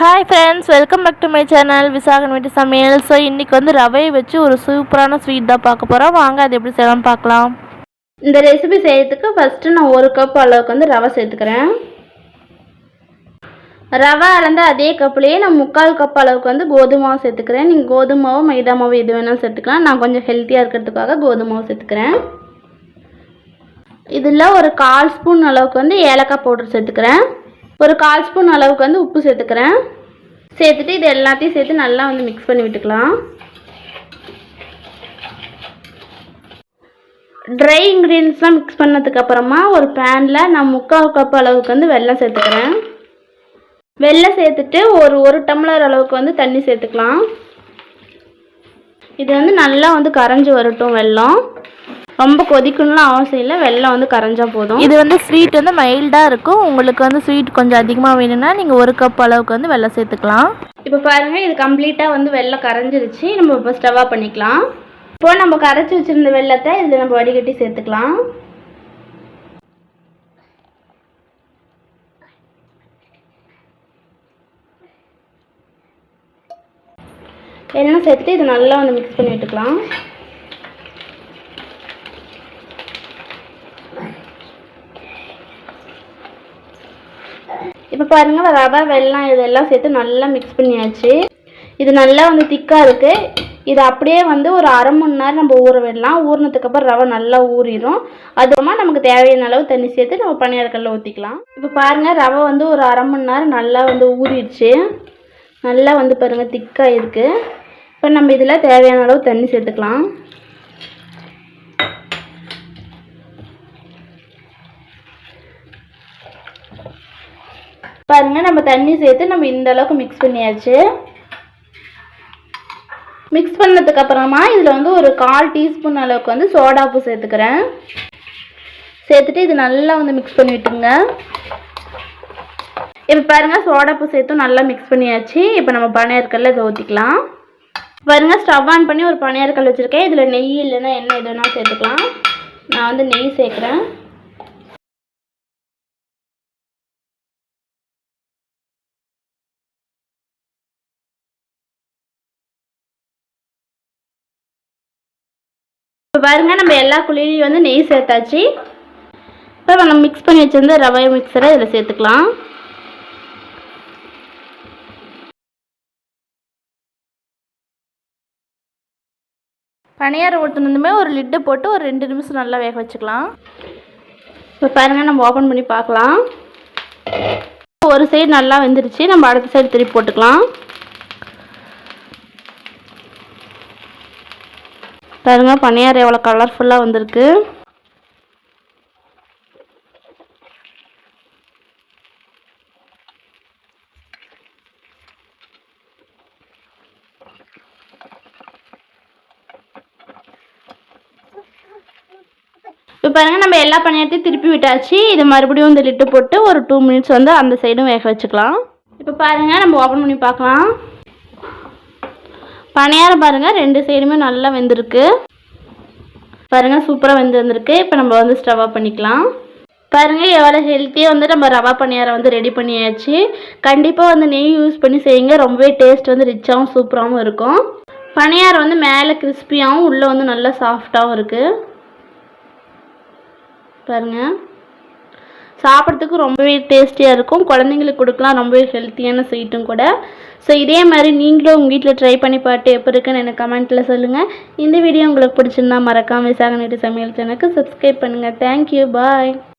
Hi friends welcome back to my channel Visakan வீட்டு சமையல் so இன்றைக்கி வந்து ரவையை வச்சு ஒரு சூப்பரான ஸ்வீட் தான் பார்க்க போகிறோம் வாங்க அது எப்படி செய்யலாம் பார்க்கலாம். இந்த ரெசிபி செய்யறதுக்கு ஃபஸ்ட்டு நான் ஒரு கப் அளவுக்கு வந்து ரவை சேர்த்துக்கிறேன். ரவை அளந்த அதே கப்புலேயே நான் முக்கால் கப் அளவுக்கு வந்து கோதுமை மாவு சேர்த்துக்கிறேன். நீங்கள் கோதுமை மாவு மைதா மாவு எது வேணாலும் சேர்த்துக்கலாம். நான் கொஞ்சம் ஹெல்த்தியாக இருக்கிறதுக்காக கோதுமை மாவு சேர்த்துக்கிறேன். இதில் ஒரு கால் ஸ்பூன் அளவுக்கு வந்து ஏலக்காய் பவுடர் சேர்த்துக்கிறேன். ஒரு கால் ஸ்பூன் அளவுக்கு வந்து உப்பு சேர்த்துக்கிறேன். சேர்த்துட்டு இது எல்லாத்தையும் சேர்த்து நல்லா வந்து மிக்ஸ் பண்ணி விட்டுக்கலாம். ட்ரை இன்க்ரீடியன்ஸ்லாம் மிக்ஸ் பண்ணதுக்கு அப்புறமா ஒரு பேனில் நான் முக்கால் கப் அளவுக்கு வந்து வெல்லம் சேர்த்துக்கிறேன். வெள்ளம் சேர்த்துட்டு ஒரு ஒரு டம்ளர் அளவுக்கு வந்து தண்ணி சேர்த்துக்கலாம். இது வந்து நல்லா வந்து கரைஞ்சி வரட்டும் வெல்லம். ரொம்ப கொதிக்கணும்லாம் அவசியம் இல்லை. வெல்லம் வந்து கரைஞ்சா போதும். இது வந்து ஸ்வீட் வந்து மைல்டாக இருக்கும். உங்களுக்கு வந்து ஸ்வீட் கொஞ்சம் அதிகமாக வேணும்னா நீங்கள் ஒரு கப் அளவுக்கு வந்து வெள்ளம் சேர்த்துக்கலாம். இப்போ பாருங்கள் இது கம்ப்ளீட்டாக வந்து வெள்ளம் கரைஞ்சிருச்சு. நம்ம இப்போ ஸ்டவ்வாக பண்ணிக்கலாம். இப்போ நம்ம கரைச்சி வச்சுருந்த வெள்ளத்தை இதில் நம்ம வடிகட்டி சேர்த்துக்கலாம். எண்ணெய் சேர்த்துட்டு இது நல்லா வந்து மிக்ஸ் பண்ணி விட்டுக்கலாம். இப்போ பாருங்கள் ரவை வெள்ளம் இதெல்லாம் சேர்த்து நல்லா மிக்ஸ் பண்ணியாச்சு. இது நல்லா வந்து திக்காக இருக்குது இது அப்படியே வந்து ஒரு அரை மணி நேரம் நம்ம ஊற விடலாம். ஊறினதுக்கப்புறம் ரவை நல்லா ஊறிடும். அதுமா நமக்கு தேவையான அளவு தண்ணி சேர்த்து நம்ம பணியாரக்கல்ல ஊற்றிக்கலாம் இப்போ பாருங்கள் ரவை வந்து ஒரு அரை மணி நேரம் நல்லா வந்து ஊறிடுச்சு. நல்லா வந்து பாருங்கள் திக்காக இருக்குது இப்போ நம்ம இதில் தேவையான அளவு தண்ணி சேர்த்துக்கலாம். பாருங்கள் நம்ம தண்ணி சேர்த்து நம்ம இந்த அளவுக்கு மிக்ஸ் பண்ணியாச்சு. மிக்ஸ் பண்ணதுக்கப்புறமா இதில் வந்து ஒரு கால் டீஸ்பூன் அளவுக்கு வந்து சோடாப்பு சேர்த்துக்கிறேன். சேர்த்துட்டு இது நல்லா வந்து மிக்ஸ் பண்ணி விட்டுங்க இப்போ பாருங்கள் சோடாப்பு சேர்த்தும் நல்லா மிக்ஸ் பண்ணியாச்சு. இப்போ நம்ம பனையற்கல்ல இதை ஊற்றிக்கலாம் பாருங்கள் ஸ்டவ் ஆன் பண்ணி ஒரு பனையற்கல் வச்சுருக்கேன். இதில் நெய் இல்லைன்னா எண்ணெய் எதுனா சேர்த்துக்கலாம். நான் வந்து நெய் சேர்க்குறேன். பாருங்க நம்ம எல்லா குழியிலையும் வந்து நெய் சேர்த்தாச்சு. இப்போ நம்ம மிக்ஸ் பண்ணி வச்சிருந்த ரவை மிக்சரை இதில் சேர்த்துக்கலாம். பணியாரம் ஊற்றினதுமே ஒரு லிட்டு போட்டு ஒரு ரெண்டு நிமிஷம் நல்லா வேக வச்சுக்கலாம். இப்போ பாருங்கள் நம்ம ஓப்பன் பண்ணி பார்க்கலாம். ஒரு சைடு நல்லா வெந்துருச்சு நம்ம அடுத்த சைடு திருப்பி போட்டுக்கலாம். பாருங்க பனியாரம் எவ்வளோ கலர்ஃபுல்லாக வந்திருக்கு. இப்போ பாருங்கள் நம்ம எல்லா பணியாரத்தையும் திருப்பி விட்டாச்சு. இது மறுபடியும் இந்த லிட்டு போட்டு ஒரு டூ மினிட்ஸ் வந்து அந்த சைடும் வேக வச்சுக்கலாம். இப்போ பாருங்கள் நம்ம ஓப்பன் பண்ணி பார்க்கலாம். பணியாரம் பாருங்கள் ரெண்டு சைடுமே நல்லா வெந்திருக்கு. பாருங்கள் சூப்பராக வெந்து வந்திருக்கு. இப்போ நம்ம வந்து ஸ்டவ் ஆஃப் பண்ணிக்கலாம். பாருங்கள் எவ்வளோ ஹெல்த்தியாக வந்து நம்ம ரவா பணியாரம் வந்து ரெடி பண்ணியாச்சு. கண்டிப்பாக வந்து நெய் யூஸ் பண்ணி செய்யுங்க. ரொம்பவே டேஸ்ட் வந்து ரிச்சாகவும் சூப்பராகவும் இருக்கும். பணியாரம் வந்து மேலே கிறிஸ்பியாகவும் உள்ளே வந்து நல்லா சாஃப்டாகவும் இருக்குது பாருங்கள் சாப்பிட்றதுக்கு ரொம்பவே டேஸ்டியாக இருக்கும். குழந்தைங்களுக்கு கொடுக்கலாம் ரொம்பவே ஹெல்த்தியான ஸ்வீட்டும் கூட. ஸோ இதே மாதிரி நீங்களும் உங்கள் வீட்டில் ட்ரை பண்ணி பார்த்து எப்போ இருக்குன்னு எனக்கு கமெண்ட்டில் சொல்லுங்கள் இந்த வீடியோ உங்களுக்கு பிடிச்சிருந்தா மறக்காமல் விசாகநீட்டு சமையல் சேனலுக்கு சப்ஸ்கிரைப் பண்ணுங்கள் தேங்க்யூ பாய்